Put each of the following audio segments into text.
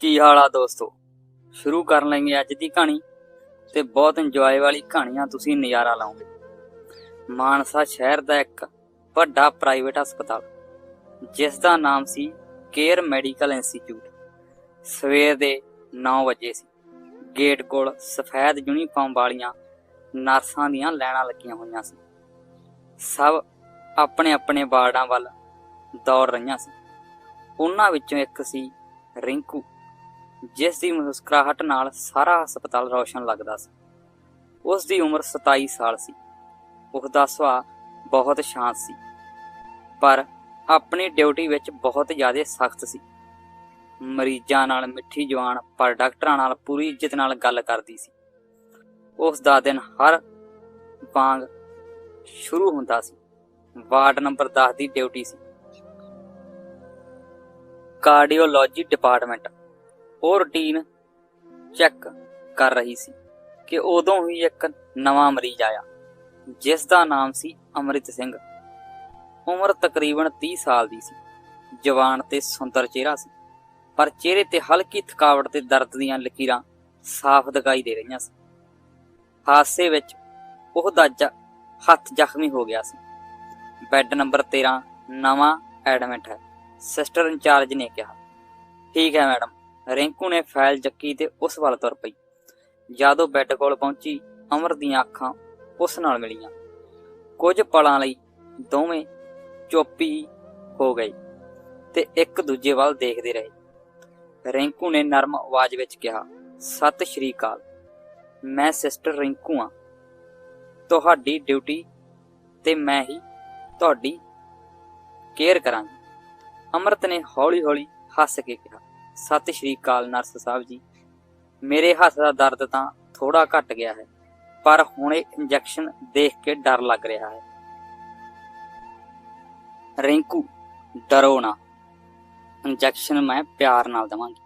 ਕੀ ਹਾਲ ਆ ਦੋਸਤੋ? ਸ਼ੁਰੂ ਕਰਨ ਲੈਂਗੇ ਅੱਜ ਦੀ ਕਹਾਣੀ ਤੇ ਬਹੁਤ ਇੰਜੋਏ ਵਾਲੀ ਕਹਾਣੀਆਂ ਤੁਸੀਂ ਨਜ਼ਾਰਾ ਲਾਓਗੇ। ਮਾਨਸਾ ਸ਼ਹਿਰ ਦਾ ਇੱਕ ਵੱਡਾ ਪ੍ਰਾਈਵੇਟ ਹਸਪਤਾਲ ਜਿਸ ਦਾ ਨਾਮ ਸੀ ਕੇਅਰ ਮੈਡੀਕਲ ਇੰਸਟੀਚਿਊਟ ਸਵੇਰ ਦੇ 9 ਵਜੇ ਸੀ। ਗੇਟ ਕੋਲ ਸਫੈਦ ਯੂਨੀਫਾਰਮ ਵਾਲੀਆਂ ਨਰਸਾਂ ਦੀਆਂ ਲਾਈਨਾਂ ਲੱਗੀਆਂ ਹੋਈਆਂ ਸੀ। ਸਭ ਆਪਣੇ ਆਪਣੇ ਵਾਰਡਾਂ ਵੱਲ ਦੌੜ ਰਹੀਆਂ ਸੀ। ਉਹਨਾਂ ਵਿੱਚੋਂ ਇੱਕ ਸੀ ਰਿੰਕੂ। ਜਿਸ ਦੀ ਮੁਸਕਰਾਹਟ ਨਾਲ ਸਾਰਾ ਹਸਪਤਾਲ ਰੌਸ਼ਨ ਲੱਗਦਾ ਸੀ। ਉਸ ਦੀ ਉਮਰ 27 ਸਾਲ ਸੀ। ਉਹਦਾ ਸੁਭਾਅ ਬਹੁਤ ਸ਼ਾਂਤ ਸੀ। ਪਰ ਆਪਣੀ ਡਿਊਟੀ ਵਿੱਚ ਬਹੁਤ ਜ਼ਿਆਦਾ ਸਖਤ ਸੀ। ਮਰੀਜ਼ਾਂ ਨਾਲ ਮਿੱਠੀ ਜਵਾਨ ਪਰ ਡਾਕਟਰਾਂ ਨਾਲ ਪੂਰੀ ਇੱਜ਼ਤ ਨਾਲ ਗੱਲ ਕਰਦੀ ਸੀ। ਉਸ ਦਾ ਦਿਨ ਹਰ ਵਾਂਗ ਸ਼ੁਰੂ ਹੁੰਦਾ ਸੀ। ਵਾਰਡ ਨੰਬਰ 10 ਦੀ ਡਿਊਟੀ ਸੀ। ਕਾਰਡੀਓਲੋਜੀ ਡਿਪਾਰਟਮੈਂਟ ਉਹ ਰੂਟੀਨ ਚੈੱਕ ਕਰ ਰਹੀ ਸੀ ਕਿ ਉਦੋਂ ਹੀ ਇੱਕ ਨਵਾਂ ਮਰੀਜ਼ ਆਇਆ ਜਿਸ ਦਾ ਨਾਮ ਸੀ ਅਮਰਿਤ ਸਿੰਘ। ਉਮਰ ਤਕਰੀਬਨ 30 ਸਾਲ ਦੀ ਸੀ। ਜਵਾਨ ਤੇ ਸੁੰਦਰ ਚਿਹਰਾ ਸੀ, ਪਰ ਚਿਹਰੇ ਤੇ ਹਲਕੀ ਥਕਾਵਟ ਤੇ ਦਰਦ ਦੀਆਂ ਲਕੀਰਾਂ ਸਾਫ਼ ਦਿਖਾਈ ਦੇ ਰਹੀਆਂ ਸੀ। ਹਾਦਸੇ ਵਿੱਚ ਉਹਦਾ ਜ- ਹੱਥ ਜ਼ਖਮੀ ਹੋ ਗਿਆ ਸੀ। ਬੈੱਡ ਨੰਬਰ 13 ਨਵਾਂ ਐਡਮਿਟ ਹੈ, ਸਿਸਟਰ ਇੰਚਾਰਜ ਨੇ ਕਿਹਾ। ਠੀਕ ਹੈ ਮੈਡਮ ਰਿੰਕੂ ਨੇ ਫਾਈਲ ਚੱਕੀ ਤੇ ਉਸ ਵੱਲ ਤੁਰ ਪਈ। ਜਦੋਂ ਬੈੱਡ ਕੋਲ ਪਹੁੰਚੀ, ਅਮਰ ਦੀਆਂ ਅੱਖਾਂ ਉਸ ਨਾਲ ਮਿਲੀਆਂ। ਕੁਝ ਪਲਾਂ ਲਈ ਦੋਵੇਂ ਚੁੱਪ ਹੀ ਹੋ ਗਏ ਤੇ ਇੱਕ ਦੂਜੇ ਵੱਲ ਦੇਖਦੇ ਰਹੇ। ਰਿੰਕੂ ਨੇ ਨਰਮ ਆਵਾਜ਼ ਵਿੱਚ ਕਿਹਾ, ਸਤਿ ਸ਼੍ਰੀ ਅਕਾਲ। ਮੈਂ ਸਿਸਟਰ ਰਿੰਕੂ ਹਾਂ। ਤੁਹਾਡੀ ਡਿਊਟੀ ਤੇ ਮੈਂ ਹੀ ਤੁਹਾਡੀ ਕੇਅਰ ਕਰਾਂਗੀ। ਅਮਰਤ ਨੇ ਹੌਲੀ-ਹੌਲੀ ਹੱਸ ਕੇ ਕਿਹਾ ਸਤਿ ਸ਼੍ਰੀ ਅਕਾਲ ਨਰਸ ਸਾਹਿਬ ਜੀ। ਮੇਰੇ ਹੱਥ ਦਾ ਦਰਦ ਤਾਂ ਥੋੜਾ ਘਟ ਗਿਆ ਹੈ, ਪਰ ਹੁਣ ਇਹ ਇੰਜੈਕਸ਼ਨ ਦੇਖ ਕੇ ਡਰ ਲੱਗ ਰਿਹਾ ਹੈ। ਰਿੰਕੂ, ਡਰੋ ਨਾ। ਇੰਜੈਕਸ਼ਨ ਮੈਂ ਪਿਆਰ ਨਾਲ ਦਵਾਂਗੀ।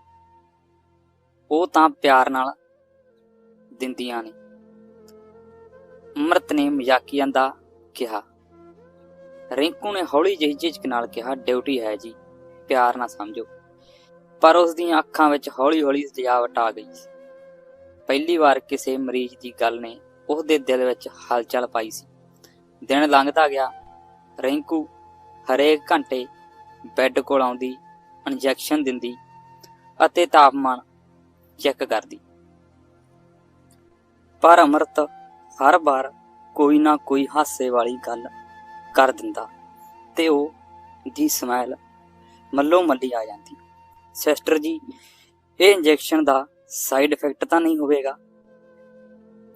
ਉਹ ਤਾਂ ਪਿਆਰ ਨਾਲ ਦਿੰਦੀਆਂ ਨੇ। ਅਮਰਤ ਨੇ ਮਜ਼ਾਕੀਆਂ ਦਾ ਕਿਹਾ। ਰਿੰਕੂ ਨੇ ਹੌਲੀ ਜਿਹੀ ਝਿਜਕ ਨਾਲ ਕਿਹਾ, ਡਿਊਟੀ ਹੈ ਜੀ, ਪਿਆਰ ਨਾਲ ਸਮਝੋ। ਪਰ ਉਸ ਦੀਆਂ ਅੱਖਾਂ ਵਿੱਚ ਹੌਲੀ-ਹੌਲੀ ਸਜਾਵਟ ਆ ਗਈ ਸੀ। ਪਹਿਲੀ ਵਾਰ ਕਿਸੇ ਮਰੀਜ਼ ਦੀ ਗੱਲ ਨੇ ਉਸ ਦੇ ਦਿਲ ਵਿੱਚ ਹਲਚਲ ਪਾਈ ਸੀ। ਦਿਨ ਲੰਘਦਾ ਗਿਆ। ਰਿੰਕੂ ਹਰੇਕ ਘੰਟੇ ਬੈੱਡ ਕੋਲ ਆਉਂਦੀ, ਇੰਜੈਕਸ਼ਨ ਦਿੰਦੀ ਅਤੇ ਤਾਪਮਾਨ ਚੈੱਕ ਕਰਦੀ। ਪਰ ਅਮਰਤ ਹਰ ਵਾਰ ਕੋਈ ਨਾ ਕੋਈ ਹਾਸੇ ਵਾਲੀ ਗੱਲ ਕਰ ਦਿੰਦਾ ਤੇ ਉਹ ਦੀ ਸਮੈਲ ਮੱਲੋ ਮੱਲੀ ਆ ਜਾਂਦੀ। ਸਿਸਟਰ ਜੀ, ਇਹ ਇੰਜੈਕਸ਼ਨ ਦਾ ਸਾਈਡ ਇਫੈਕਟ ਤਾਂ ਨਹੀਂ ਹੋਵੇਗਾ।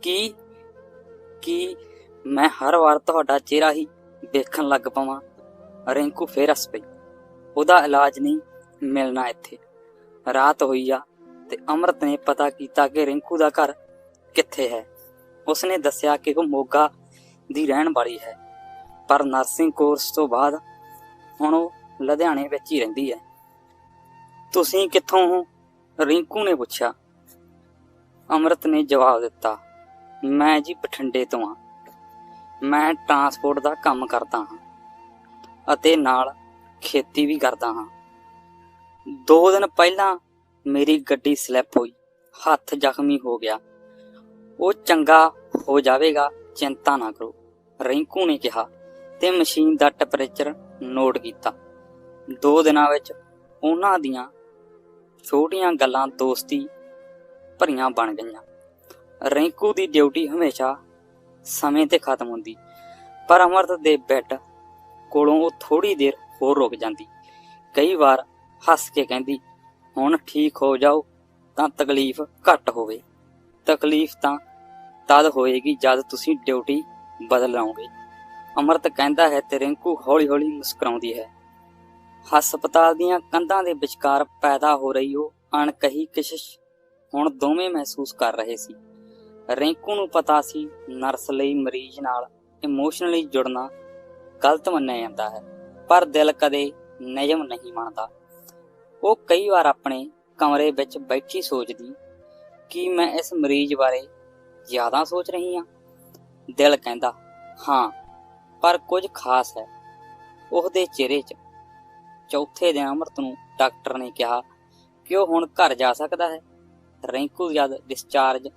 ਕੀ ਕੀ ਮੈਂ ਹਰ ਵਾਰ ਤੁਹਾਡਾ ਚਿਹਰਾ ਹੀ ਦੇਖਣ ਲੱਗ ਪਵਾਂ? ਰਿੰਕੂ ਫੇਰ ਹੱਸ ਪਈ। ਉਹਦਾ ਇਲਾਜ ਨਹੀਂ ਮਿਲਣਾ ਇੱਥੇ। ਰਾਤ ਹੋਈ ਆ ਤੇ ਅਮਰਤ ਨੇ ਪਤਾ ਕੀਤਾ ਕਿ ਰਿੰਕੂ ਦਾ ਘਰ ਕਿੱਥੇ ਹੈ। ਉਸਨੇ ਦੱਸਿਆ ਕਿ ਉਹ ਮੋਗਾ ਦੀ ਰਹਿਣ ਵਾਲੀ ਹੈ। ਪਰ ਨਰਸਿੰਗ ਕੋਰਸ ਤੋਂ ਬਾਅਦ ਹੁਣ ਉਹ ਲੁਧਿਆਣੇ ਵਿੱਚ ਹੀ ਰਹਿੰਦੀ ਹੈ। ਤੁਸੀਂ ਕਿੱਥੋਂ ਹੋ? ਰਿੰਕੂ ਨੇ ਪੁੱਛਿਆ। ਅਮਰਤ ਨੇ ਜਵਾਬ ਦਿੱਤਾ, ਮੈਂ ਜੀ ਬਠਿੰਡੇ ਤੋਂ ਹਾਂ। ਮੈਂ ਟਰਾਂਸਪੋਰਟ ਦਾ ਕੰਮ ਕਰਦਾ ਹਾਂ ਅਤੇ ਨਾਲ ਖੇਤੀ ਵੀ ਕਰਦਾ ਹਾਂ। ਦੋ ਦਿਨ ਪਹਿਲਾਂ ਮੇਰੀ ਗੱਡੀ ਸਲਿੱਪ ਹੋਈ, ਹੱਥ ਜ਼ਖਮੀ ਹੋ ਗਿਆ। ਉਹ ਚੰਗਾ ਹੋ ਜਾਵੇਗਾ, ਚਿੰਤਾ ਨਾ ਕਰੋ, ਰਿੰਕੂ ਨੇ ਕਿਹਾ ਤੇ ਮਸ਼ੀਨ ਦਾ ਟੈਂਪਰੇਚਰ ਨੋਟ ਕੀਤਾ। ਦੋ ਦਿਨਾਂ ਵਿੱਚ ਉਹਨਾਂ ਦੀਆਂ ਛੋਟੀਆਂ ਗੱਲਾਂ ਦੋਸਤੀ ਭਰੀਆਂ ਬਣ ਗਈਆਂ। ਰਿੰਕੂ ਦੀ ਡਿਊਟੀ ਹਮੇਸ਼ਾ ਸਮੇਂ ਤੇ ਖਤਮ ਹੁੰਦੀ, ਪਰ ਅਮਰਤ ਦੇ ਬੈੱਡ ਕੋਲੋਂ ਉਹ ਥੋੜੀ ਦੇਰ ਹੋਰ ਰੁਕ ਜਾਂਦੀ। ਕਈ ਵਾਰ ਹੱਸ ਕੇ ਕਹਿੰਦੀ, ਹੁਣ ਠੀਕ ਹੋ ਜਾਓ ਤਾਂ ਤਕਲੀਫ ਘੱਟ ਹੋਵੇ। ਤਕਲੀਫ ਤਾਂ ਤਦ ਹੋਏਗੀ ਜਦ ਤੁਸੀਂ ਡਿਊਟੀ ਬਦਲ ਲਓਗੇ ਅਮਰਤ ਕਹਿੰਦਾ ਹੈ ਤੇ ਰਿੰਕੂ ਹੌਲੀ-ਹੌਲੀ ਮੁਸਕਰਾਉਂਦੀ ਹੈ। ਹਸਪਤਾਲ ਦੀਆਂ ਕੰਧਾਂ ਦੇ ਵਿਚਕਾਰ ਪੈਦਾ ਹੋ ਰਹੀ ਉਹ ਅਣਕਹੀ ਕਸ਼ਿਸ਼ ਹੁਣ ਦੋਵੇਂ ਮਹਿਸੂਸ ਕਰ ਰਹੇ ਸੀ। ਰਿੰਕੂ ਨੂੰ ਪਤਾ ਸੀ, ਨਰਸ ਲਈ ਮਰੀਜ਼ ਨਾਲ ਇਮੋਸ਼ਨਲੀ ਜੁੜਨਾ ਗਲਤ ਮੰਨਿਆ ਜਾਂਦਾ ਹੈ, ਪਰ ਦਿਲ ਕਦੇ ਨਿਯਮ ਨਹੀਂ ਮੰਨਦਾ। ਉਹ ਕਈ ਵਾਰ ਆਪਣੇ ਕਮਰੇ ਵਿੱਚ ਬੈਠੀ ਸੋਚਦੀ, ਕਿ ਮੈਂ ਇਸ ਮਰੀਜ਼ ਬਾਰੇ ਜ਼ਿਆਦਾ ਸੋਚ ਰਹੀ ਹਾਂ? ਦਿਲ ਕਹਿੰਦਾ, ਹਾਂ, ਪਰ ਕੁਝ ਖਾਸ ਹੈ, ਉਹਦੇ ਚਿਹਰੇ 'ਚ ਚੌਥੇ ਦਿਨ ਅਮਰਤ ਨੂੰ ਡਾਕਟਰ ਨੇ ਕਿਹਾ ਕਿ ਉਹ ਹੁਣ ਘਰ ਜਾ ਸਕਦਾ ਹੈ। ਰਿੰਕੂ ਜਦ ਡਿਸਚਾਰਜ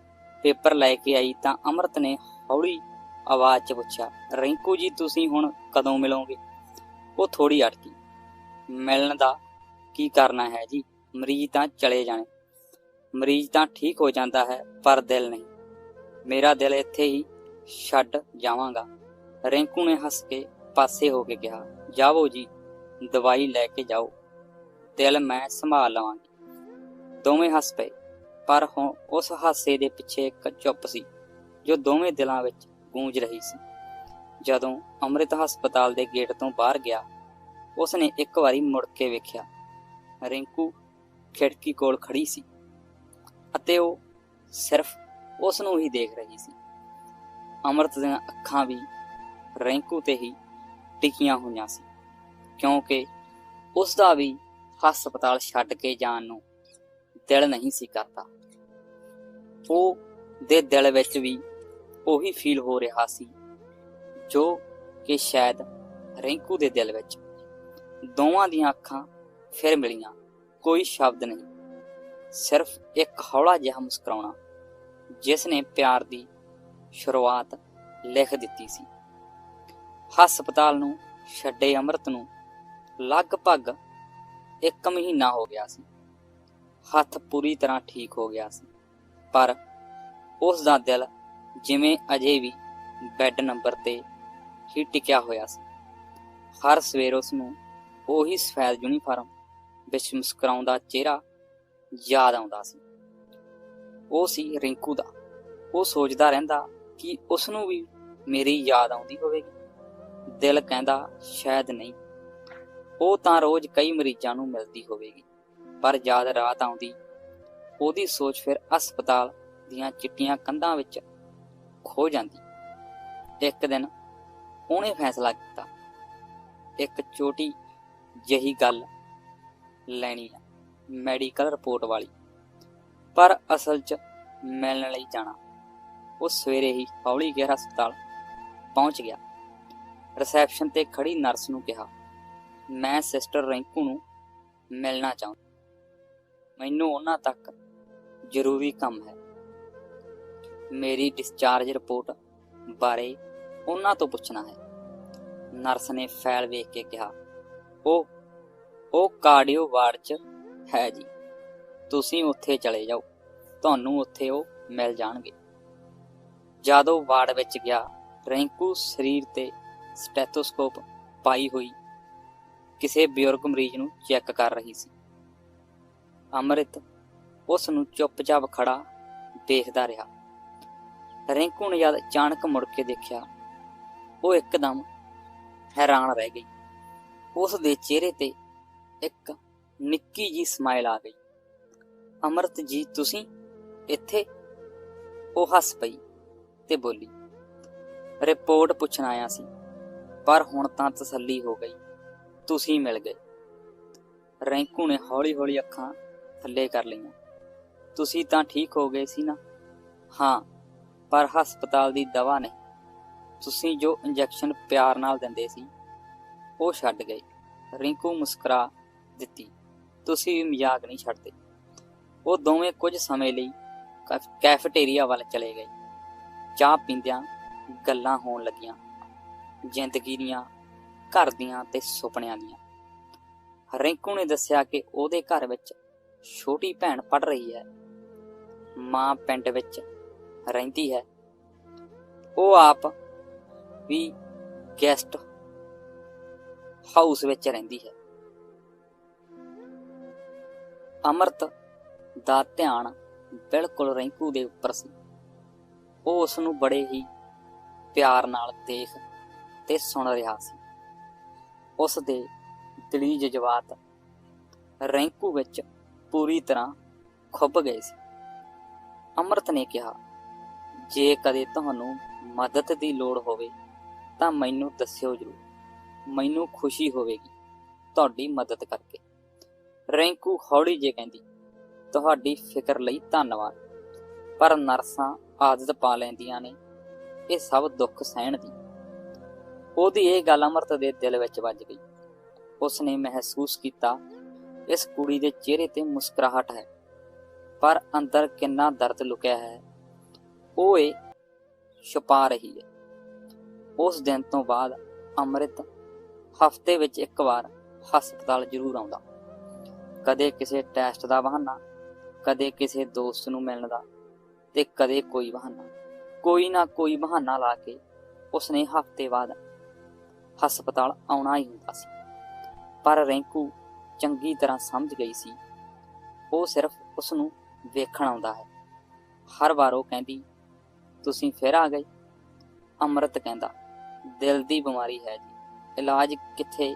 ਪੇਪਰ ਲੈ ਕੇ ਆਈ ਤਾਂ ਅਮਰਤ ਨੇ ਹੌਲੀ ਆਵਾਜ਼ 'ਚ ਪੁੱਛਿਆ, ਰਿੰਕੂ ਜੀ, ਤੁਸੀਂ ਹੁਣ ਕਦੋਂ ਮਿਲੋਗੇ? ਉਹ ਥੋੜੀ ਅਟਕੀ। ਮਿਲਣ ਦਾ ਕੀ ਕਰਨਾ ਹੈ ਜੀ? ਮਰੀਜ਼ ਤਾਂ ਚਲੇ ਜਾਣੇ। ਮਰੀਜ਼ ਤਾਂ ਠੀਕ ਹੋ ਜਾਂਦਾ ਹੈ, ਪਰ ਦਿਲ ਨਹੀਂ। ਮੇਰਾ ਦਿਲ ਇੱਥੇ ਹੀ ਛੱਡ ਜਾਵਾਂਗਾ। ਰਿੰਕੂ ਨੇ ਹੱਸ ਕੇ ਪਾਸੇ ਹੋ ਕੇ ਕਿਹਾ, ਜਾਵੋ ਜੀ। ਦਵਾਈ ਲੈ ਕੇ ਜਾਓ। ਦਿਲ ਮੈਂ ਸੰਭਾਲ ਲਵਾਂਗੀ। ਦੋਵੇਂ ਹੱਸ ਪਏ। ਪਰ ਹੁਣ ਉਸ ਹਾਸੇ ਦੇ ਪਿੱਛੇ ਇੱਕ ਚੁੱਪ ਸੀ, ਜੋ ਦੋਵੇਂ ਦਿਲਾਂ ਵਿੱਚ ਗੂੰਜ ਰਹੀ ਸੀ। ਜਦੋਂ ਅੰਮ੍ਰਿਤ ਹਸਪਤਾਲ ਦੇ ਗੇਟ ਤੋਂ ਬਾਹਰ ਗਿਆ ਉਸ ਨੇ ਇੱਕ ਵਾਰੀ ਮੁੜ ਕੇ ਵੇਖਿਆ। ਰਿੰਕੂ ਖਿੜਕੀ ਕੋਲ ਖੜੀ ਸੀ ਅਤੇ ਉਹ ਸਿਰਫ ਉਸ ਨੂੰ ਹੀ ਦੇਖ ਰਹੀ ਸੀ। ਅੰਮ੍ਰਿਤ ਦੀਆਂ ਅੱਖਾਂ ਵੀ ਰਿੰਕੂ ਤੇ ਹੀ ਟਿਕੀਆਂ ਹੋਈਆਂ ਸੀ। ਕਿਉਂਕਿ ਉਸ ਦਾ ਵੀ ਹਸਪਤਾਲ ਛੱਡ ਕੇ ਜਾਣ ਨੂੰ ਦਿਲ ਨਹੀਂ ਸੀ ਕਰਦਾ। ਉਹ ਦੇ ਦਿਲ ਵਿੱਚ ਵੀ ਉਹੀ ਫੀਲ ਹੋ ਰਿਹਾ ਸੀ, ਜੋ ਕਿ ਸ਼ਾਇਦ ਰਿੰਕੂ ਦੇ ਦਿਲ ਵਿੱਚ ਦੋਵਾਂ ਦੀਆਂ ਅੱਖਾਂ ਫਿਰ ਮਿਲੀਆਂ। ਕੋਈ ਸ਼ਬਦ ਨਹੀਂ, ਸਿਰਫ ਇੱਕ ਹੌਲਾ ਜਿਹਾ ਮੁਸਕਰਾਉਣਾ, ਜਿਸ ਨੇ ਪਿਆਰ ਦੀ ਸ਼ੁਰੂਆਤ ਲਿਖ ਦਿੱਤੀ ਸੀ। ਹਸਪਤਾਲ ਨੂੰ ਛੱਡੇ ਅੰਮ੍ਰਿਤ ਨੂੰ ਲਗਭਗ ਇੱਕ ਮਹੀਨਾ ਹੋ ਗਿਆ ਸੀ। ਹੱਥ ਪੂਰੀ ਤਰ੍ਹਾਂ ਠੀਕ ਹੋ ਗਿਆ ਸੀ। ਪਰ ਉਸ ਦਾ ਦਿਲ ਜਿਵੇਂ ਅਜੇ ਵੀ ਬੈੱਡ ਨੰਬਰ ਤੇ ਹੀ ਟਿਕਿਆ ਹੋਇਆ ਸੀ। ਹਰ ਸਵੇਰ ਉਸ ਨੂੰ ਉਹੀ ਸਫੈਦ ਯੂਨੀਫਾਰਮ ਵਿੱਚ ਮੁਸਕਰਾਉਂਦਾ ਚਿਹਰਾ ਯਾਦ ਆਉਂਦਾ ਸੀ। ਉਹ ਸੀ ਰਿੰਕੂ ਦਾ। ਉਹ ਸੋਚਦਾ ਰਹਿੰਦਾ ਕਿ ਉਸ ਨੂੰ ਵੀ ਮੇਰੀ ਯਾਦ ਆਉਂਦੀ ਹੋਵੇਗੀ। ਦਿਲ ਕਹਿੰਦਾ, ਸ਼ਾਇਦ ਨਹੀਂ। ਉਹ ਤਾਂ ਰੋਜ਼ ਕਈ ਮਰੀਜ਼ਾਂ ਨੂੰ ਮਿਲਦੀ ਹੋਵੇਗੀ। ਪਰ ਜਦ ਰਾਤ ਆਉਂਦੀ, ਉਹਦੀ ਸੋਚ ਫਿਰ ਹਸਪਤਾਲ ਦੀਆਂ ਚਿੱਟੀਆਂ ਕੰਧਾਂ ਵਿੱਚ ਖੋ ਜਾਂਦੀ। ਇੱਕ ਦਿਨ ਉਹਨੇ ਫੈਸਲਾ ਕੀਤਾ, ਇੱਕ ਛੋਟੀ ਜਿਹੀ ਗੱਲ ਲੈਣੀ ਹੈ ਮੈਡੀਕਲ ਰਿਪੋਰਟ ਵਾਲੀ। ਪਰ ਅਸਲ 'ਚ ਮਿਲਣ ਲਈ ਜਾਣਾ। ਉਹ ਸਵੇਰੇ ਹੀ ਹੌਲੀ ਗਿਆ ਹਸਪਤਾਲ ਪਹੁੰਚ ਗਿਆ। ਰਿਸੈਪਸ਼ਨ ਤੇ ਖੜੀ ਨਰਸ ਨੂੰ ਕਿਹਾ ਮੈਂ ਸਿਸਟਰ ਰਿੰਕੂ ਨੂੰ ਮਿਲਣਾ ਚਾਹੁੰਦਾ। ਮੈਨੂੰ ਉਹਨਾਂ ਤੱਕ ਜ਼ਰੂਰੀ ਕੰਮ ਹੈ। ਮੇਰੀ ਡਿਸਚਾਰਜ ਰਿਪੋਰਟ ਬਾਰੇ ਉਹਨਾਂ ਤੋਂ ਪੁੱਛਣਾ ਹੈ। ਨਰਸ ਨੇ ਫਾਈਲ ਵੇਖ ਕੇ ਕਿਹਾ ਉਹ ਉਹ ਕਾਰਡੀਓ ਵਾਰਡ 'ਚ ਹੈ ਜੀ। ਤੁਸੀਂ ਉੱਥੇ ਚਲੇ ਜਾਓ। ਤੁਹਾਨੂੰ ਉੱਥੇ ਉਹ ਮਿਲ ਜਾਣਗੇ। ਜਦੋਂ ਵਾਰਡ ਵਿੱਚ ਗਿਆ, ਰਿੰਕੂ ਸਰੀਰ ਤੇ ਸਟੈਥੋਸਕੋਪ ਪਾਈ ਹੋਈ ਕਿਸੇ ਬਜ਼ੁਰਗ ਮਰੀਜ਼ ਨੂੰ ਚੈੱਕ ਕਰ ਰਹੀ ਸੀ। ਅਮਰਿਤ ਉਸ ਨੂੰ ਚੁੱਪਚਾਪ ਖੜਾ ਦੇਖਦਾ ਰਿਹਾ। ਰਿੰਕੂ ਨੇ ਜਦ ਅਚਾਨਕ ਮੁੜ ਕੇ ਦੇਖਿਆ, ਉਹ ਇੱਕਦਮ ਹੈਰਾਨ ਰਹਿ ਗਈ। ਉਸ ਦੇ ਚਿਹਰੇ ਤੇ ਇੱਕ ਨਿੱਕੀ ਜੀ ਸਮਾਈਲ ਆ ਗਈ। ਅਮਰਤ ਜੀ, ਤੁਸੀਂ ਇੱਥੇ? ਉਹ ਹੱਸ ਪਈ ਤੇ ਬੋਲੀ, ਰਿਪੋਰਟ ਪੁੱਛਣ ਆਇਆ ਸੀ, ਪਰ ਹੁਣ ਤਾਂ ਤਸੱਲੀ ਹੋ ਗਈ। ਤੁਸੀਂ ਮਿਲ ਗਏ। ਰੈਂਕੂ ਨੇ ਹੌਲੀ-ਹੌਲੀ ਅੱਖਾਂ ਥੱਲੇ ਕਰ ਲਈਆਂ। ਤੁਸੀਂ ਤਾਂ ਠੀਕ ਹੋ ਗਏ ਸੀ ਨਾ? ਹਾਂ, ਪਰ ਹਸਪਤਾਲ ਦੀ ਦਵਾ ਨਹੀਂ। ਤੁਸੀਂ ਜੋ ਇੰਜੈਕਸ਼ਨ ਪਿਆਰ ਨਾਲ ਦਿੰਦੇ ਸੀ, ਉਹ ਛੱਡ ਗਏ। ਰਿੰਕੂ ਮੁਸਕਰਾ ਦਿੱਤੀ। ਤੁਸੀਂ ਵੀ ਮਜ਼ਾਕ ਨਹੀਂ ਛੱਡਦੇ। ਉਹ ਦੋਵੇਂ ਕੁਝ ਸਮੇਂ ਲਈ ਕੈਫ- ਕੈਫੇਟੇਰੀਆ ਵੱਲ ਚਲੇ ਗਏ। ਚਾਹ ਪੀਂਦਿਆਂ ਗੱਲਾਂ ਹੋਣ ਲੱਗੀਆਂ। ਜ਼ਿੰਦਗੀ ਦੀਆਂ ਘਰ ਦੀਆਂ ਤੇ ਸੁਪਨਿਆਂ ਦੀਆਂ। ਰਿੰਕੂ ਨੇ ਦੱਸਿਆ ਕਿ ਉਹਦੇ ਘਰ ਵਿੱਚ ਛੋਟੀ ਭੈਣ ਪੜ ਰਹੀ ਹੈ। ਮਾਂ ਪਿੰਡ ਵਿੱਚ ਰਹਿੰਦੀ ਹੈ। ਉਹ ਆਪ ਵੀ ਗੈਸਟ ਹਾਊਸ ਵਿੱਚ ਰਹਿੰਦੀ ਹੈ। ਅਮਰਤ ਦਾ ਧਿਆਨ ਬਿਲਕੁਲ ਰਿੰਕੂ ਦੇ ਉੱਪਰ ਸੀ। ਉਹ ਉਸ ਨੂੰ ਬੜੇ ਹੀ ਪਿਆਰ ਨਾਲ ਦੇਖ ਤੇ ਸੁਣ ਰਿਹਾ ਸੀ। ਉਸ ਦੇ ਦਿਲੀ ਜਜ਼ਬਾਤ ਰੈਂਕੂ ਵਿੱਚ ਪੂਰੀ ਤਰ੍ਹਾਂ ਖੁੱਭ ਗਏ ਸੀ। ਅਮਰਤ ਨੇ ਕਿਹਾ, ਜੇ ਕਦੇ ਤੁਹਾਨੂੰ ਮਦਦ ਦੀ ਲੋੜ ਹੋਵੇ, ਤਾਂ ਮੈਨੂੰ ਦੱਸਿਓ ਜਰੂਰ। ਮੈਨੂੰ ਖੁਸ਼ੀ ਹੋਵੇਗੀ ਤੁਹਾਡੀ ਮਦਦ ਕਰਕੇ। ਰੈਂਕੂ ਹੌਲੀ ਜੇ ਕਹਿੰਦੀ, ਤੁਹਾਡੀ ਫਿਕਰ ਲਈ ਧੰਨਵਾਦ। ਪਰ ਨਰਸਾਂ ਆਦਤ ਪਾ ਲੈਂਦੀਆਂ ਨੇ, ਇਹ ਸਭ ਦੁੱਖ ਸਹਿਣ ਦੀ। ਉਹਦੀ ਇਹ ਗੱਲ ਅਮਰਤ ਦੇ ਦਿਲ ਵਿੱਚ ਵੱਜ ਗਈ। ਉਸਨੇ ਮਹਿਸੂਸ ਕੀਤਾ, ਇਸ ਕੁੜੀ ਦੇ ਚਿਹਰੇ ਤੇ ਮੁਸਕਰਾਹਟ ਹੈ, ਪਰ ਅੰਦਰ ਕਿੰਨਾ ਦਰਦ ਲੁਕਿਆ ਹੈ, ਉਹ ਇਹ ਛੁਪਾ ਰਹੀ ਹੈ। ਉਸ ਦਿਨ ਤੋਂ ਬਾਅਦ ਅੰਮ੍ਰਿਤ ਹਫ਼ਤੇ ਵਿੱਚ ਇੱਕ ਵਾਰ ਹਸਪਤਾਲ ਜ਼ਰੂਰ ਆਉਂਦਾ। ਕਦੇ ਕਿਸੇ ਟੈਸਟ ਦਾ ਬਹਾਨਾ, ਕਦੇ ਕਿਸੇ ਦੋਸਤ ਨੂੰ ਮਿਲਣ ਦਾ ਤੇ ਕਦੇ ਕੋਈ ਬਹਾਨਾ। ਕੋਈ ਨਾ ਕੋਈ ਬਹਾਨਾ ਲਾ ਕੇ ਉਸਨੇ ਹਫ਼ਤੇ ਬਾਅਦ ਹਸਪਤਾਲ ਆਉਣਾ ਹੀ ਹੁੰਦਾ ਸੀ। ਪਰ ਰਿੰਕੂ ਚੰਗੀ ਤਰ੍ਹਾਂ ਸਮਝ ਗਈ ਸੀ। ਉਹ ਸਿਰਫ ਉਸ ਨੂੰ ਵੇਖਣ ਆਉਂਦਾ ਹੈ। ਹਰ ਵਾਰ ਉਹ ਕਹਿੰਦੀ, ਤੁਸੀਂ ਫਿਰ ਆ ਗਏ? ਅੰਮ੍ਰਿਤ ਕਹਿੰਦਾ, ਦਿਲ ਦੀ ਬਿਮਾਰੀ ਹੈ ਜੀ। ਇਲਾਜ ਕਿੱਥੇ?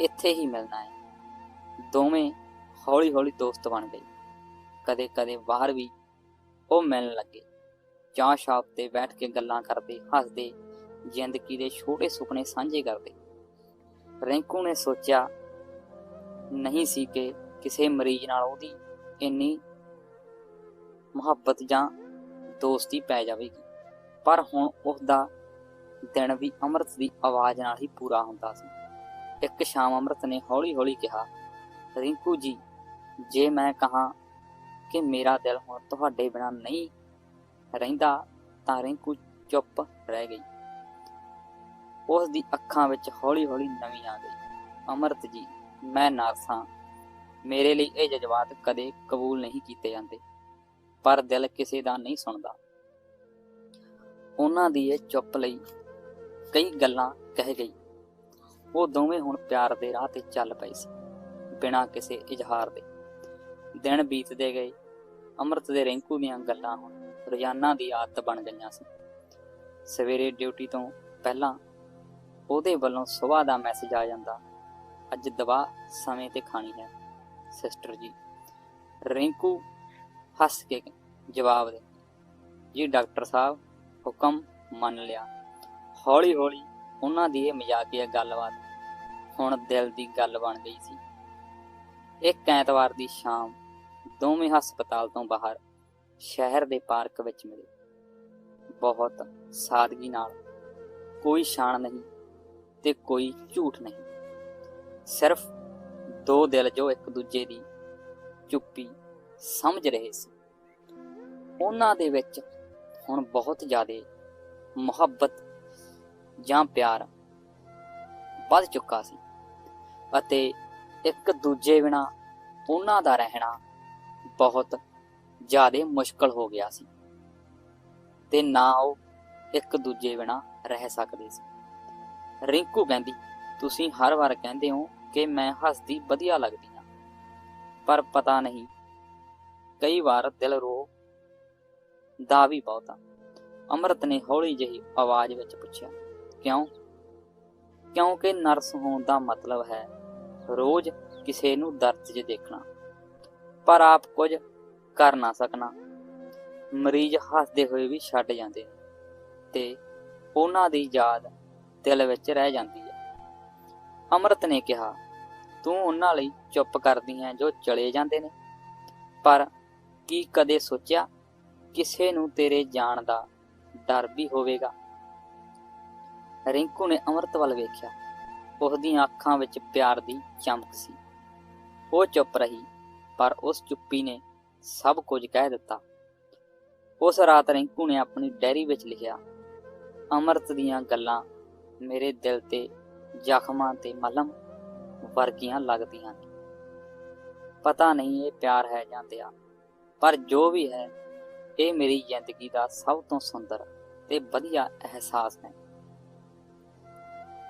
ਇੱਥੇ ਹੀ ਮਿਲਣਾ ਹੈ। ਦੋਵੇਂ ਹੌਲੀ ਹੌਲੀ ਦੋਸਤ ਬਣ ਗਏ। ਕਦੇ ਕਦੇ ਬਾਹਰ ਵੀ ਉਹ ਮਿਲਣ ਲੱਗੇ। ਚਾਹ ਸ਼ਾਪ ਤੇ ਬੈਠ ਕੇ ਗੱਲਾਂ ਕਰਦੇ, ਹੱਸਦੇ ਜ਼ਿੰਦਗੀ ਦੇ ਛੋਟੇ ਸੁਪਨੇ ਸਾਂਝੇ ਕਰਦੇ। ਰਿੰਕੂ ਨੇ ਸੋਚਿਆ, ਨਹੀਂ ਸੀ ਕਿ ਕਿਸੇ ਮਰੀਜ਼ ਨਾਲ ਉਹਦੀ ਇੰਨੀ ਮੁਹੱਬਤ ਜਾਂ ਦੋਸਤੀ ਪੈ ਜਾਵੇਗੀ। ਪਰ ਹੁਣ ਉਸ ਦਾ ਦਿਨ ਵੀ ਅੰਮ੍ਰਿਤ ਦੀ ਆਵਾਜ਼ ਨਾਲ ਹੀ ਪੂਰਾ ਹੁੰਦਾ ਸੀ। ਇੱਕ ਸ਼ਾਮ ਅੰਮ੍ਰਿਤ ਨੇ ਹੌਲੀ-ਹੌਲੀ ਕਿਹਾ, ਰਿੰਕੂ ਜੀ, ਜੇ ਮੈਂ ਕਹਾ ਕਿ ਮੇਰਾ ਦਿਲ ਹੁਣ ਤੁਹਾਡੇ ਬਿਨਾ ਨਹੀਂ ਰਹਿੰਦਾ, ਤਾਂ ਰਿੰਕੂ ਚੁੱਪ ਰਹਿ ਗਈ। ਉਸ ਦੀ ਅੱਖਾਂ ਵਿੱਚ ਹੌਲੀ-ਹੌਲੀ ਨਮੀ ਆ ਗਈ। ਅੰਮ੍ਰਿਤ ਜੀ, ਮੈਂ ਨਰਸ ਹਾਂ। ਮੇਰੇ ਲਈ ਇਹ ਜਜ਼ਬਾਤ ਕਦੇ ਕਬੂਲ ਨਹੀਂ ਕੀਤੇ ਜਾਂਦੇ, ਪਰ ਦਿਲ ਕਿਸੇ ਦਾ ਨਹੀਂ ਸੁਣਦਾ। ਉਹਨਾਂ ਦੀ ਇਹ ਚੁੱਪ ਲਈ ਕਈ ਗੱਲਾਂ ਕਹਿ ਗਈ। ਉਹ ਦੋਵੇਂ ਹੁਣ ਪਿਆਰ ਦੇ ਰਾਹ ਤੇ ਚੱਲ ਪਏ ਸੀ, ਬਿਨਾਂ ਕਿਸੇ ਇਜ਼ਹਾਰ ਦੇ। ਦਿਨ ਬੀਤਦੇ ਗਏ। ਅੰਮ੍ਰਿਤ ਦੇ ਰਿੰਕੂ ਦੀਆਂ ਗੱਲਾਂ ਹੁਣ ਰੋਜ਼ਾਨਾ ਦੀ ਆਦਤ ਬਣ ਗਈਆਂ ਸੀ। ਸਵੇਰੇ ਡਿਊਟੀ ਤੋਂ ਪਹਿਲਾਂ ਉਹਦੇ ਵੱਲੋਂ ਸਵੇਰ ਦਾ ਮੈਸੇਜ ਆ ਜਾਂਦਾ। ਅੱਜ ਦਵਾ ਸਮੇਂ ਤੇ ਖਾਣੀ ਹੈ ਸਿਸਟਰ ਜੀ। ਰਿੰਕੂ ਹੱਸ ਕੇ ਜਵਾਬ ਦੇ, ਜੀ ਡਾਕਟਰ ਸਾਹਿਬ, ਹੁਕਮ ਮੰਨ ਲਿਆ। ਹੌਲੀ ਹੌਲੀ ਉਹਨਾਂ ਦੀ ਇਹ ਮਜ਼ਾਕੀਆ ਗੱਲਬਾਤ ਹੁਣ ਦਿਲ ਦੀ ਗੱਲ ਬਣ ਗਈ ਸੀ। ਇੱਕ ਐਤਵਾਰ ਦੀ ਸ਼ਾਮ ਦੋਵੇਂ ਹਸਪਤਾਲ ਤੋਂ ਬਾਹਰ ਸ਼ਹਿਰ ਦੇ ਪਾਰਕ ਵਿੱਚ ਮਿਲੇ। ਬਹੁਤ ਸਾਦਗੀ ਨਾਲ, ਕੋਈ ਸ਼ਾਨ ਨਹੀਂ। ਤੇ ਕੋਈ ਝੂਠ ਨਹੀਂ। ਸਿਰਫ ਦੋ ਦਿਲ ਜੋ ਇੱਕ ਦੂਜੇ ਦੀ ਚੁੱਪੀ ਸਮਝ ਰਹੇ ਸੀ। ਉਹਨਾਂ ਦੇ ਵਿੱਚ ਹੁਣ ਬਹੁਤ ਜ਼ਿਆਦਾ ਮੁਹੱਬਤ ਜਾਂ ਪਿਆਰ ਵੱਧ ਚੁੱਕਾ ਸੀ ਅਤੇ ਇੱਕ ਦੂਜੇ ਬਿਨਾ ਉਹਨਾਂ ਦਾ ਰਹਿਣਾ ਬਹੁਤ ਜ਼ਿਆਦਾ ਮੁਸ਼ਕਲ ਹੋ ਗਿਆ ਸੀ ਤੇ ਨਾ ਉਹ ਇੱਕ ਦੂਜੇ ਬਿਨਾ ਰਹਿ ਸਕਦੇ ਸੀ। ਰਿੰਕੂ ਕਹਿੰਦੀ, ਤੁਸੀਂ ਹਰ ਵਾਰ ਕਹਿੰਦੇ ਹੋ ਕਿ ਮੈਂ ਹੱਸਦੀ ਵਧੀਆ ਲੱਗਦੀ ਹਾਂ, ਪਰ ਪਤਾ ਨਹੀਂ, ਕਈ ਵਾਰ ਦਿਲ ਰੋ ਦਾ ਵੀ ਬਹੁਤਾ ਅੰਮ੍ਰਿਤ ਨੇ ਹੌਲੀ ਜਿਹੀ ਆਵਾਜ਼ ਵਿੱਚ ਪੁੱਛਿਆ, ਕਿਉਂ? ਕਿਉਂਕਿ ਨਰਸ ਹੋਣ ਦਾ ਮਤਲਬ ਹੈ ਰੋਜ਼ ਕਿਸੇ ਨੂੰ ਦਰਦ 'ਚ ਦੇਖਣਾ, ਪਰ ਆਪ ਕੁਝ ਕਰ ਨਾ ਸਕਣਾ। ਮਰੀਜ਼ ਹੱਸਦੇ ਹੋਏ ਵੀ ਛੱਡ ਜਾਂਦੇ ਤੇ ਉਹਨਾਂ ਦੀ ਯਾਦ ਦਿਲ ਵਿੱਚ ਰਹਿ ਜਾਂਦੀ ਹੈ। ਅੰਮ੍ਰਿਤ ਨੇ ਕਿਹਾ, ਤੂੰ ਉਹਨਾਂ ਲਈ ਚੁੱਪ ਕਰਦੀ ਹੈ ਜੋ ਚਲੇ ਜਾਂਦੇ ਨੇ। ਪਰ ਕੀ ਕਦੇ ਸੋਚਿਆ ਕਿਸੇ ਨੂੰ ਤੇਰੇ ਜਾਣ ਦਾ ਡਰ ਵੀ ਹੋਵੇਗਾ? ਰਿੰਕੂ ਨੇ ਅੰਮ੍ਰਿਤ ਵੱਲ ਵੇਖਿਆ। ਉਸ ਦੀਆਂ ਅੱਖਾਂ ਵਿੱਚ ਪਿਆਰ ਦੀ ਚਮਕ ਸੀ। ਉਹ ਚੁੱਪ ਰਹੀ, ਪਰ ਉਸ ਚੁੱਪੀ ਨੇ ਸਭ ਕੁਝ ਕਹਿ ਦਿੱਤਾ। ਉਸ ਰਾਤ ਰਿੰਕੂ ਨੇ ਆਪਣੀ ਡਾਇਰੀ ਵਿੱਚ ਲਿਖਿਆ, ਅੰਮ੍ਰਿਤ ਦੀਆਂ ਗੱਲਾਂ ਮੇਰੇ ਦਿਲ ਤੇ ਜ਼ਖਮਾਂ ਤੇ ਮਲਮ ਵਰਗੀਆਂ ਲੱਗਦੀਆਂ ਨੇ। ਪਤਾ ਨਹੀਂ ਇਹ ਪਿਆਰ ਹੈ ਜਾਂ ਦਇਆ, ਪਰ ਜੋ ਵੀ ਹੈ, ਇਹ ਮੇਰੀ ਜ਼ਿੰਦਗੀ ਦਾ ਸਭ ਤੋਂ ਸੁੰਦਰ ਤੇ ਵਧੀਆ ਅਹਿਸਾਸ ਹੈ।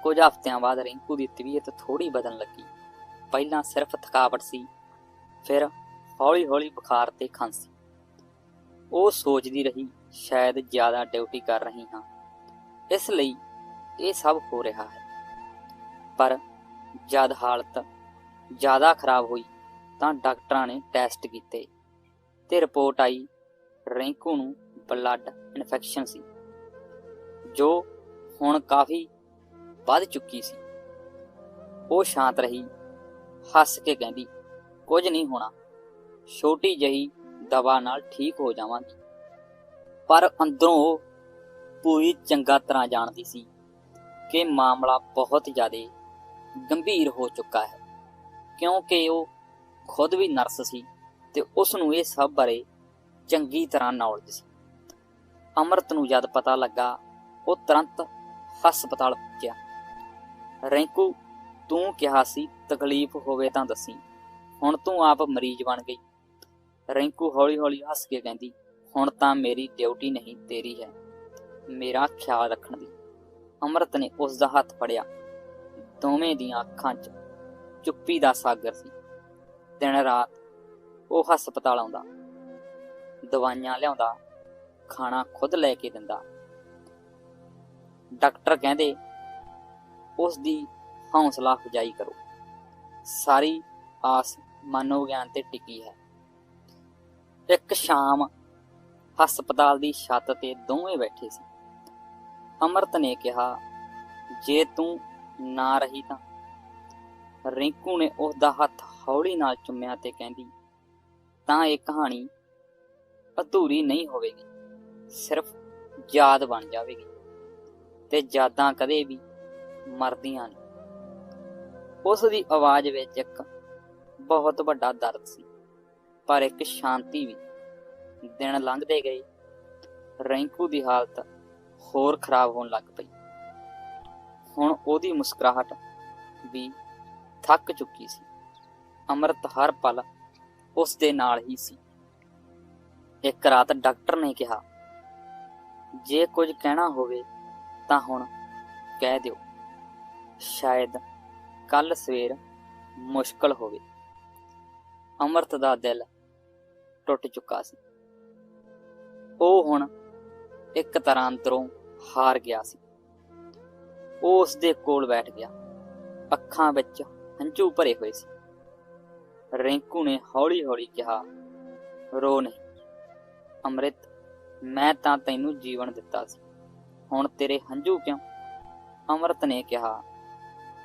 ਕੁਝ ਹਫ਼ਤਿਆਂ ਬਾਅਦ ਰਿੰਕੂ ਦੀ ਤਬੀਅਤ ਥੋੜੀ ਬਦਲਣ ਲੱਗੀ। ਪਹਿਲਾਂ ਸਿਰਫ ਥਕਾਵਟ ਸੀ, ਫਿਰ ਹੌਲੀ-ਹੌਲੀ ਬੁਖਾਰ ਤੇ ਖਾਂਸੀ ਉਹ ਸੋਚਦੀ ਰਹੀ, ਸ਼ਾਇਦ ਜ਼ਿਆਦਾ ਡਿਊਟੀ ਕਰ ਰਹੀ ਹਾਂ। ਇਸ ਲਈ ਇਹ ਸਭ ਹੋ ਰਿਹਾ ਹੈ। ਪਰ ਜਦ ਹਾਲਤ ਜ਼ਿਆਦਾ ਖਰਾਬ ਹੋਈ ਤਾਂ ਡਾਕਟਰਾਂ ਨੇ ਟੈਸਟ ਕੀਤੇ ਤੇ ਰਿਪੋਰਟ ਆਈ ਰਿੰਕੂ ਨੂੰ ਬਲੱਡ ਇਨਫੈਕਸ਼ਨ ਸੀ, ਜੋ ਹੁਣ ਕਾਫੀ ਵੱਧ ਚੁੱਕੀ ਸੀ। ਉਹ ਸ਼ਾਂਤ ਰਹੀ, ਹੱਸ ਕੇ ਕਹਿੰਦੀ, ਕੁਝ ਨਹੀਂ ਹੋਣਾ, ਛੋਟੀ ਜਹੀ ਦਵਾ ਨਾਲ ਠੀਕ ਹੋ ਜਾਵਾਂਗੀ। ਪਰ ਅੰਦਰੋਂ ਉਹ ਪੂਰੀ ਚੰਗਾ ਤਰ੍ਹਾਂ ਜਾਣਦੀ ਸੀ ਕਿ ਮਾਮਲਾ ਬਹੁਤ ਜ਼ਿਆਦਾ ਗੰਭੀਰ ਹੋ ਚੁੱਕਾ ਹੈ। ਕਿਉਂਕਿ ਉਹ ਖੁਦ ਵੀ ਨਰਸ ਸੀ ਤੇ ਉਸ ਨੂੰ ਇਹ ਸਭ ਬਾਰੇ ਚੰਗੀ ਤਰ੍ਹਾਂ ਨੌਲੇਜ ਸੀ। ਅਮਰਤ ਨੂੰ ਜਦ ਪਤਾ ਲੱਗਾ, ਉਹ ਤੁਰੰਤ ਹਸਪਤਾਲ ਪਹੁੰਚਿਆ। ਰੈਂਕੂ, ਤੂੰ ਕਿਹਾ ਸੀ ਤਕਲੀਫ ਹੋਵੇ ਤਾਂ ਦੱਸੀ। ਹੁਣ ਤੂੰ ਆਪ ਮਰੀਜ਼ ਬਣ ਗਈ। ਰੈਂਕੂ ਹੌਲੀ-ਹੌਲੀ ਹੱਸ ਕੇ ਕਹਿੰਦੀ, ਹੁਣ ਤਾਂ ਮੇਰੀ ਡਿਊਟੀ ਨਹੀਂ ਤੇਰੀ ਹੈ। ਮੇਰਾ ਖਿਆਲ ਰੱਖਣ ਦੀ ਅਮਰਤ ਨੇ ਉਸ ਦਾ ਹੱਥ ਫੜਿਆ। ਦੋਵੇਂ ਦੀਆਂ ਅੱਖਾਂ 'ਚ ਚੁੱਪੀ ਦਾ ਸਾਗਰ ਸੀ। ਦਿਨ ਰਾਤ ਉਹ ਹਸਪਤਾਲ ਆਉਂਦਾ। ਦਵਾਈਆਂ ਲਿਆਉਂਦਾ, ਖਾਣਾ ਖੁਦ ਲੈ ਕੇ ਦਿੰਦਾ। ਡਾਕਟਰ ਕਹਿੰਦੇ ਉਸ ਦੀ ਹੌਸਲਾ ਅਫਜਾਈ ਕਰੋ। ਸਾਰੀ ਆਸ ਮਨੋਵਿਗਿਆਨ ਤੇ ਟਿਕੀ ਹੈ। ਇੱਕ ਸ਼ਾਮ ਹਸਪਤਾਲ ਦੀ ਛੱਤ ਤੇ ਦੋਵੇਂ ਬੈਠੇ ਸੀ। ਅਮਰਤ ਨੇ ਕਿਹਾ, ਜੇ ਤੂੰ ਨਾ ਰਹੀ ਤਾਂ? ਰਿੰਕੂ ਨੇ ਉਸ ਦਾ ਹੱਥ ਹੌਲੀ ਨਾਲ ਚੁੰਮਿਆ ਤੇ ਕਹਿੰਦੀ, ਤਾਂ ਇਹ ਕਹਾਣੀ ਅਧੂਰੀ ਨਹੀਂ ਹੋਵੇਗੀ, ਸਿਰਫ ਯਾਦ ਬਣ ਜਾਵੇਗੀ ਤੇ ਯਾਦਾਂ ਕਦੇ ਵੀ ਮਰਦੀਆਂ ਨਹੀਂ। ਉਸ ਦੀ ਆਵਾਜ਼ ਵਿੱਚ ਇੱਕ ਬਹੁਤ ਵੱਡਾ ਦਰਦ ਸੀ, ਪਰ ਇੱਕ ਸ਼ਾਂਤੀ ਵੀ ਦਿਨ ਲੰਘਦੇ ਗਏ। ਰਿੰਕੂ ਦੀ ਹਾਲਤ ਹੋਰ ਖਰਾਬ ਹੋਣ ਲੱਗ ਪਈ। ਹੁਣ ਉਹਦੀ ਮੁਸਕਰਾਹਟ ਵੀ ਥੱਕ ਚੁੱਕੀ ਸੀ। ਅਮਰਤ ਹਰ ਪਲ ਉਸ ਦੇ ਨਾਲ ਹੀ ਸੀ। ਇੱਕ ਰਾਤ ਡਾਕਟਰ ਨੇ ਕਿਹਾ, ਜੇ ਕੁਝ ਕਹਿਣਾ ਹੋਵੇ ਤਾਂ ਹੁਣ ਕਹਿ ਦਿਓ। ਸ਼ਾਇਦ ਕੱਲ ਸਵੇਰ ਮੁਸ਼ਕਲ ਹੋਵੇ। ਅਮਰਤ ਦਾ ਦਿਲ ਟੁੱਟ ਚੁੱਕਾ ਸੀ। ਉਹ ਹੁਣ ਇੱਕ ਤਰ੍ਹਾਂ ਅੰਦਰੋਂ ਹਾਰ ਗਿਆ ਸੀ। ਉਹ ਉਸ ਦੇ ਕੋਲ ਬੈਠ ਗਿਆ। ਅੱਖਾਂ ਵਿੱਚ ਹੰਝੂ ਭਰੇ ਹੋਏ ਸੀ। ਰਿੰਕੂ ਨੇ ਹੌਲੀ-ਹੌਲੀ ਕਿਹਾ, ਰੋ ਨਹੀਂ। ਅੰਮ੍ਰਿਤ, ਮੈਂ ਤਾਂ ਤੈਨੂੰ ਜੀਵਨ ਦਿੱਤਾ ਸੀ। ਹੁਣ ਤੇਰੇ ਹੰਝੂ ਕਿਉਂ? ਅੰਮ੍ਰਿਤ ਨੇ ਕਿਹਾ,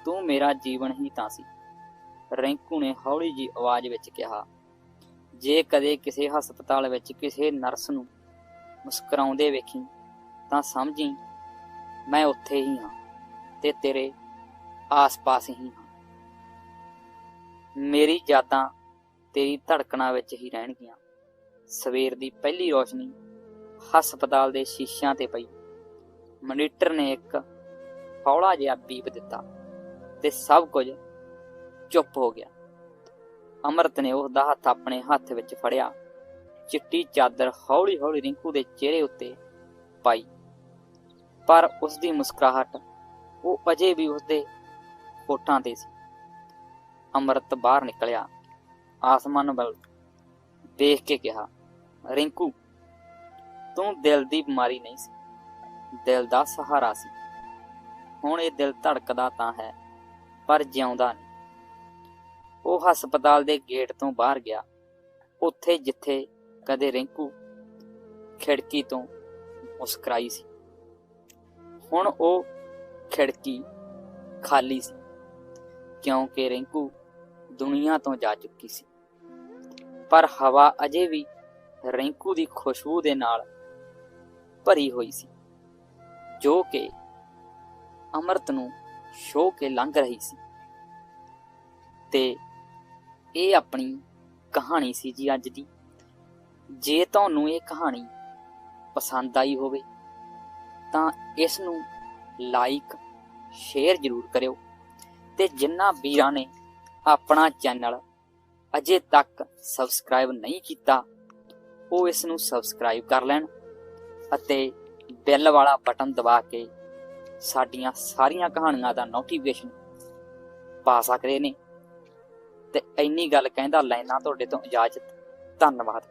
ਤੂੰ ਮੇਰਾ ਜੀਵਨ ਹੀ ਤਾਂ ਸੀ। ਰਿੰਕੂ ਨੇ ਹੌਲੀ ਜੀ ਆਵਾਜ਼ ਵਿੱਚ ਕਿਹਾ, ਜੇ ਕਦੇ ਕਿਸੇ ਹਸਪਤਾਲ ਵਿੱਚ ਕਿਸੇ ਨਰਸ ਨੂੰ ਮੁਸਕਰਾਉਂਦੇ ਵੇਖੀ, ਤਾਂ ਸਮਝੀ, ਮੈਂ ਉੱਥੇ ਹੀ ਹਾਂ ਤੇ ਤੇਰੇ ਆਸ-ਪਾਸ ਹੀ ਹਾਂ। ਮੇਰੀ ਯਾਦਾਂ ਤੇਰੀ ਧੜਕਣਾਂ ਵਿੱਚ ਹੀ ਰਹਿਣਗੀਆਂ। ਸਵੇਰ ਦੀ ਪਹਿਲੀ ਰੋਸ਼ਨੀ ਹਸਪਤਾਲ ਦੇ ਸ਼ੀਸ਼ਿਆਂ ਤੇ ਪਈ। ਮਨੀਟਰ ਨੇ ਇੱਕ ਹੌਲਾ ਜਿਹਾ ਬੀਪ ਦਿੱਤਾ ਤੇ ਸਭ ਕੁਝ ਚੁੱਪ ਹੋ ਗਿਆ। ਅਮਰਤ ਨੇ ਉਸ ਹੱਥ ਆਪਣੇ ਹੱਥ ਵਿੱਚ ਫੜਿਆ। ਚਿੱਟੀ ਚਾਦਰ ਹੌਲੀ-ਹੌਲੀ ਰਿੰਕੂ ਦੇ ਚਿਹਰੇ ਉੱਤੇ ਪਾਈ। ਪਰ ਉਸ ਦੀ ਮੁਸਕਰਾਹਟ, ਉਹ ਅਜੇ ਵੀ ਉਸ ਦੇ ਹੋਠਾਂ ਤੇ ਸੀ। ਅਮਰਤ ਬਾਹਰ ਨਿਕਲਿਆ। ਆਸਮਾਨ ਵੱਲ ਦੇਖ ਕੇ ਕਿਹਾ, ਰਿੰਕੂ, ਤੂੰ ਦਿਲ ਦੀ ਬਿਮਾਰੀ ਨਹੀਂ ਸੀ। ਦਿਲ ਦਾ ਸਹਾਰਾ ਸੀ। ਹੁਣ ਇਹ ਦਿਲ ਧੜਕਦਾ ਤਾਂ ਹੈ, ਪਰ ਜਿਉਂਦਾ ਨਹੀਂ। ਉਹ ਹਸਪਤਾਲ ਦੇ ਗੇਟ ਤੋਂ ਬਾਹਰ ਗਿਆ। ਉੱਥੇ ਜਿੱਥੇ ਕਦੇ ਰਿੰਕੂ ਖਿੜਕੀ ਤੋਂ ਮੁਸਕਰਾਈ ਸੀ। ਹੁਣ ਉਹ ਖਿੜਕੀ ਖਾਲੀ ਸੀ, ਕਿਉਂਕਿ ਰਿੰਕੂ ਦੁਨੀਆ ਤੋਂ ਜਾ ਚੁੱਕੀ ਸੀ। ਪਰ ਹਵਾ ਅਜੇ ਵੀ ਰਿੰਕੂ ਦੀ ਖੁਸ਼ਬੂ ਦੇ ਨਾਲ ਭਰੀ ਹੋਈ ਸੀ, ਜੋ ਕਿ ਅਮਰਤ ਨੂੰ ਸ਼ੋ ਕੇ ਲੰਘ ਰਹੀ ਸੀ। ਤੇ ਇਹ ਆਪਣੀ ਕਹਾਣੀ ਸੀ ਜੀ ਅੱਜ ਦੀ। ਜੇ ਤੁਹਾਨੂੰ ਇਹ ਕਹਾਣੀ ਪਸੰਦ ਆਈ ਹੋਵੇ, ਤਾਂ ਇਸ ਨੂੰ ਲਾਈਕ ਸ਼ੇਅਰ ਜ਼ਰੂਰ ਕਰਿਓ ਤੇ ਜਿਨ੍ਹਾਂ ਵੀਰਾਂ ਨੇ ਆਪਣਾ ਚੈਨਲ ਅਜੇ ਤੱਕ ਸਬਸਕ੍ਰਾਈਬ ਨਹੀਂ ਕੀਤਾ, ਉਹ ਇਸ ਨੂੰ ਸਬਸਕ੍ਰਾਈਬ ਕਰ ਲੈਣ ਅਤੇ ਬੈਲ ਵਾਲਾ ਬਟਨ ਦਬਾ ਕੇ ਸਾਡੀਆਂ ਸਾਰੀਆਂ ਕਹਾਣੀਆਂ ਦਾ ਨੋਟੀਫਿਕੇਸ਼ਨ ਪਾ ਸਕਦੇ ਨੇ। ਤੇ ਇੰਨੀ ਗੱਲ ਕਹਿੰਦਾ ਲੈਣਾ ਤੁਹਾਡੇ ਤੋਂ ਇਜਾਜ਼ਤ। ਧੰਨਵਾਦ।